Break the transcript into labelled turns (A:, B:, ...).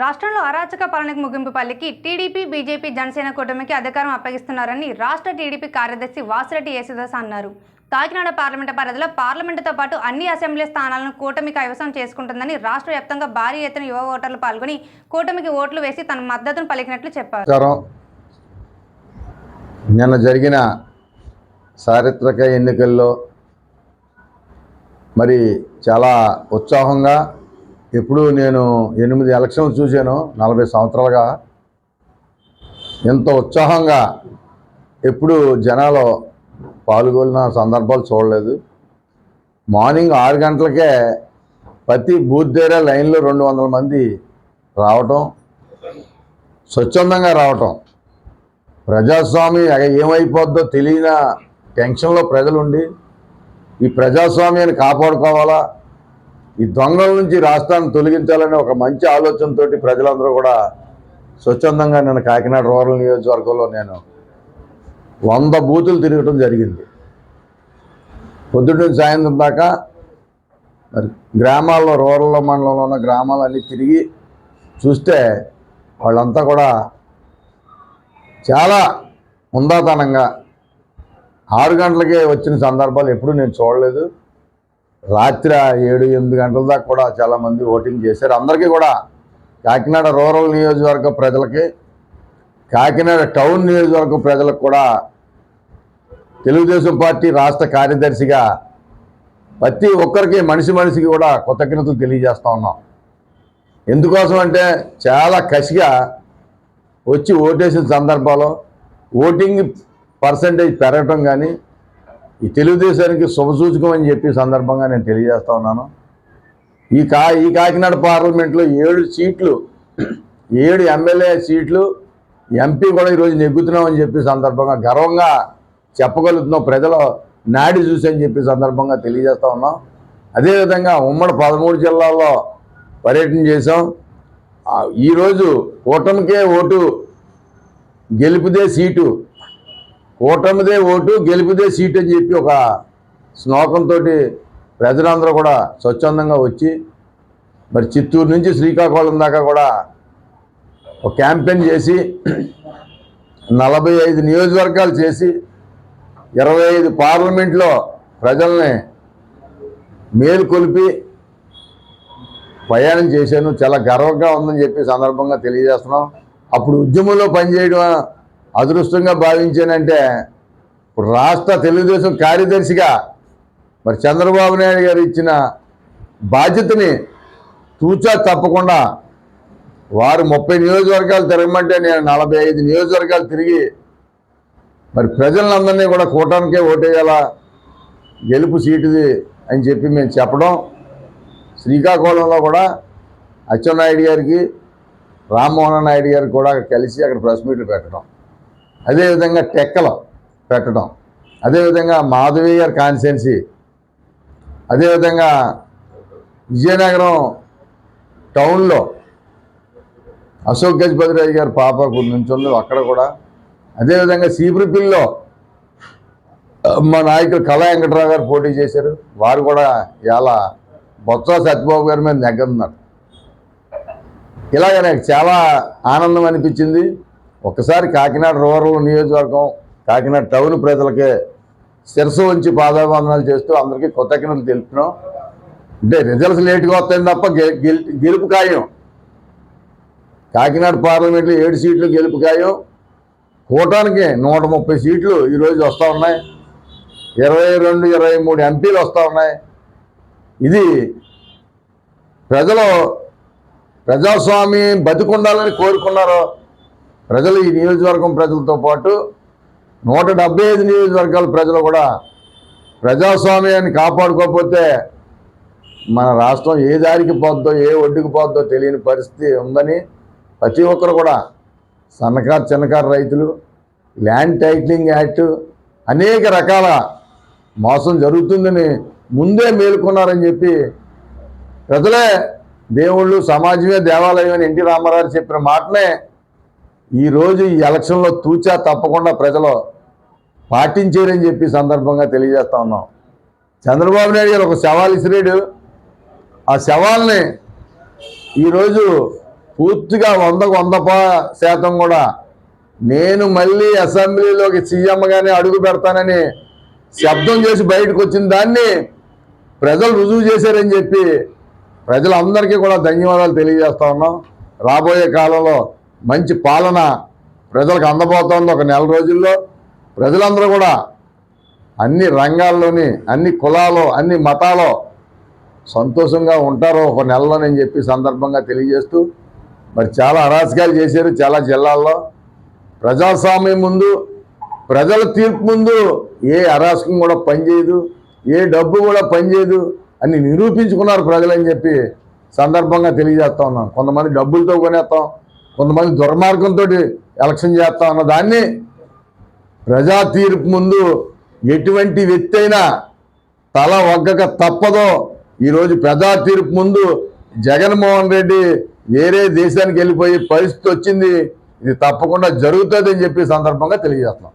A: రాష్ట్రంలో అరాచక పాలనకు ముగింపు పల్లికి టీడీపీ బీజేపీ జనసేన కూటమికి అధికారం అప్పగిస్తున్నారని రాష్ట్ర టీడీపీ కార్యదర్శి వాసిరెడ్డి యేసుదాస్ అన్నారు. కాకినాడ పార్లమెంటు పరిధిలో పార్లమెంటుతో పాటు అన్ని అసెంబ్లీ స్థానాలను కూటమి కైవసం చేసుకుంటుందని రాష్ట్ర వ్యాప్తంగా భారీ ఎత్తున యువ ఓటర్లు పాల్గొని కూటమికి ఓట్లు వేసి తన మద్దతును పలికినట్లు చెప్పారు.
B: నిన్న జరిగిన చారిత్రక ఎన్నికల్లో మరి చాలా ఉత్సాహంగా ఎప్పుడు నేను ఎనిమిది ఎలక్షన్లు చూశాను నలభై సంవత్సరాలుగా. ఎంత ఉత్సాహంగా ఎప్పుడు జనాలు పాల్గొన్న సందర్భాలు చూడలేదు. మార్నింగ్ ఆరు గంటలకే ప్రతి బూత్ దగ్గర లైన్లో రెండు వందల మంది రావటం స్వచ్ఛందంగా రావటం. ప్రజాస్వామి ఏమైపోద్దో తెలియని టెన్షన్లో ప్రజలు ఉండి ఈ ప్రజాస్వామ్యాన్ని కాపాడుకోవాలా ఈ దొంగల నుంచి రాష్ట్రాన్ని తొలగించాలనే ఒక మంచి ఆలోచనతోటి ప్రజలందరూ కూడా స్వచ్ఛందంగా నేను కాకినాడ రూరల్ నియోజకవర్గంలో నేను వంద బూతులు తిరగటం జరిగింది. పొద్దున్న నుంచి సాయంత్రం దాకా మరి గ్రామాల్లో రూరల్ మండలంలో ఉన్న గ్రామాలన్నీ తిరిగి చూస్తే వాళ్ళంతా కూడా చాలా ఉందాతనంగా ఆరు గంటలకే వచ్చిన సందర్భాలు ఎప్పుడూ నేను చూడలేదు. రాత్రి ఏడు ఎనిమిది గంటల దాకా కూడా చాలామంది ఓటింగ్ చేశారు. అందరికీ కూడా కాకినాడ రూరల్ నియోజకవర్గ ప్రజలకి కాకినాడ టౌన్ నియోజకవర్గ ప్రజలకు కూడా తెలుగుదేశం పార్టీ రాష్ట్ర కార్యదర్శిగా ప్రతి ఒక్కరికి మనిషి మనిషికి కూడా కృతజ్ఞతలు తెలియజేస్తూ ఉన్నాం. ఎందుకోసం అంటే చాలా కసిగా వచ్చి ఓటేసిన సందర్భాల్లో ఓటింగ్ పర్సంటేజ్ పెరగటం కానీ ఈ తెలుగుదేశానికి శుభసూచకం అని చెప్పి సందర్భంగా నేను తెలియజేస్తా ఉన్నాను. ఈ కా ఈ కాకినాడ పార్లమెంట్లో ఏడు సీట్లు ఏడు ఎమ్మెల్యే సీట్లు ఎంపీ కూడా ఈరోజు నెగ్గుతున్నామని చెప్పి సందర్భంగా గర్వంగా చెప్పగలుగుతున్నాం. ప్రజలు నాడి చూసి అని చెప్పి సందర్భంగా తెలియజేస్తూ ఉన్నాం. అదేవిధంగా ఉమ్మడి పదమూడు జిల్లాల్లో పర్యటన చేసాం ఈరోజు ఓటమికే ఓటు గెలుపుదే సీటు కూటమిదే ఓటు గెలిపిదే సీటు అని చెప్పి ఒక శ్లోకంతో ప్రజలందరూ కూడా స్వచ్ఛందంగా వచ్చి మరి చిత్తూరు నుంచి శ్రీకాకుళం దాకా కూడా ఒక క్యాంపెయిన్ చేసి నలభై ఐదు నియోజకవర్గాలు చేసి ఇరవై ఐదు పార్లమెంట్లో ప్రజల్ని మేలుకొలిపి ప్రయాణం చేశాను. చాలా గర్వంగా ఉందని చెప్పి సందర్భంగా తెలియజేస్తున్నాం. అప్పుడు ఉద్యమంలో పనిచేయడం అదృష్టంగా భావించానంటే ఇప్పుడు రాష్ట్ర తెలుగుదేశం కార్యదర్శిగా మరి చంద్రబాబు నాయుడు గారు ఇచ్చిన బాధ్యతని తూచా తప్పకుండా వారు ముప్పై నియోజకవర్గాలు తిరగమంటే నేను నలభై ఐదు నియోజకవర్గాలు తిరిగి మరి ప్రజలందరినీ కూడా కూటానికే ఓటేయాలా గెలుపు సీటుది అని చెప్పి మేము చెప్పడం. శ్రీకాకుళంలో కూడా అచ్చెన్నాయుడు గారికి రామ్మోహన్ నాయుడు గారికి కూడా కలిసి అక్కడ ప్రెస్ మీట్లు పెట్టడం. అదేవిధంగా టెక్కలో పెట్టడం. అదేవిధంగా మాధవి గారి కాన్స్టిట్యున్సీ. అదేవిధంగా విజయనగరం టౌన్లో అశోక్ గజపతిరాజు గారి పాప నుంచుంది అక్కడ కూడా. అదేవిధంగా సీపురిపిల్లో మా నాయకులు కళా వెంకటరావు గారు పోటీ చేశారు. వారు కూడా ఇలా బొత్స సత్యబాబు గారి మీద నెగ్గన్నారు ఇలాగ నాకు చాలా ఆనందం అనిపించింది. ఒకసారి కాకినాడ రూరల్ నియోజకవర్గం కాకినాడ టౌన్ ప్రజలకే శిరసు ఉంచి పాదాబంధనాలు చేస్తూ అందరికీ కృతజ్ఞతలు తెలుపుతున్నాం. అంటే రిజల్ట్స్ లేట్గా వస్తాయి తప్ప గె- గెలుపు ఖాయం. కాకినాడ పార్లమెంట్లో ఏడు సీట్లు గెలుపు ఖాయం. కూటానికి నూట ముప్పై సీట్లు ఈరోజు వస్తూ ఉన్నాయి. ఇరవై రెండు ఇరవై మూడు ఎంపీలు వస్తూ ఉన్నాయి. ఇది ప్రజలు ప్రజాస్వామ్యం బతికుండాలని కోరుకున్నారు ప్రజలు ఈ నియోజకవర్గం ప్రజలతో పాటు నూట డెబ్బై ఐదు నియోజకవర్గాల ప్రజలు కూడా ప్రజాస్వామ్యాన్ని కాపాడుకోకపోతే మన రాష్ట్రం ఏ దారికి పోద్దో ఏ ఒడ్డుకు పోద్దో తెలియని పరిస్థితి ఉందని ప్రతి ఒక్కరు కూడా సన్నకారు చిన్నకారు రైతులు ల్యాండ్ టైటిలింగ్ యాక్ట్ అనేక రకాల మోసం జరుగుతుందని ముందే మేలుకున్నారని చెప్పి ప్రజలే దేవుళ్ళు సమాజమే దేవాలయం అని ఎన్టీ రామారావు చెప్పిన మాటనే ఈరోజు ఈ ఎలక్షన్లో తూచా తప్పకుండా ప్రజలు పాటించారని చెప్పి సందర్భంగా తెలియజేస్తా ఉన్నాం. చంద్రబాబు నాయుడు గారు ఒక సవాల్ ఇసిరాడు. ఆ సవాల్ని ఈరోజు పూర్తిగా వందకు వంద శాతం కూడా నేను మళ్ళీ అసెంబ్లీలోకి సీఎంగానే అడుగు పెడతానని శబ్దం చేసి బయటకు వచ్చిన దాన్ని ప్రజలు రుజువు చేశారని చెప్పి ప్రజలందరికీ కూడా ధన్యవాదాలు తెలియజేస్తా ఉన్నాం. రాబోయే కాలంలో మంచి పాలన ప్రజలకు అందబోతోంది ఒక నెల రోజుల్లో. ప్రజలందరూ కూడా అన్ని రంగాల్లోని అన్ని కులాలు అన్ని మతాలు సంతోషంగా ఉంటారు ఒక నెలలోనని చెప్పి సందర్భంగా తెలియజేస్తూ మరి చాలా అరాచకాలు చేశారు చాలా జిల్లాల్లో. ప్రజాస్వామ్యం ముందు ప్రజల తీర్పు ముందు ఏ అరాచకం కూడా పనిచేయదు ఏ డబ్బు కూడా పనిచేయదు అని నిరూపించుకున్నారు ప్రజలని చెప్పి సందర్భంగా తెలియజేస్తా ఉన్నాం కొంతమంది డబ్బులతో కొనేస్తాం కొంతమంది దుర్మార్గంతో ఎలక్షన్ చేస్తాం అన్న దాన్ని ప్రజా తీర్పు ముందు ఎటువంటి వ్యక్తి అయినా తల వగ్గక తప్పదో ఈరోజు ప్రజా తీర్పు ముందు జగన్మోహన్ రెడ్డి వేరే దేశానికి వెళ్ళిపోయే పరిస్థితి వచ్చింది ఇది తప్పకుండా జరుగుతుందని చెప్పి సందర్భంగా తెలియజేస్తున్నాం.